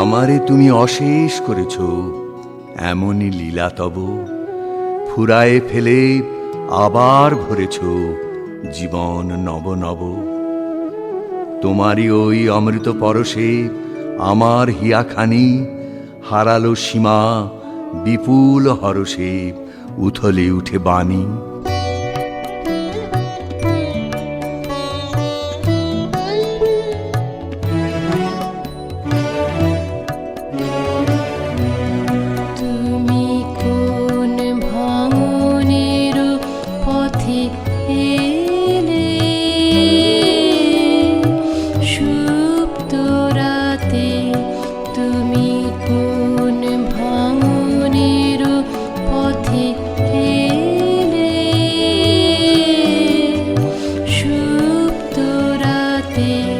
আমারে তুমি অশেষ করেছ, এমনই লীলা তব। ফুরায়ে ফেলে আবার ভরেছ জীবন নব নব। তোমারই ওই অমৃত পরশে আমার হিয়াখানি হারালো সীমা বিপুল হরষে উথলে উঠে বাণী। Be.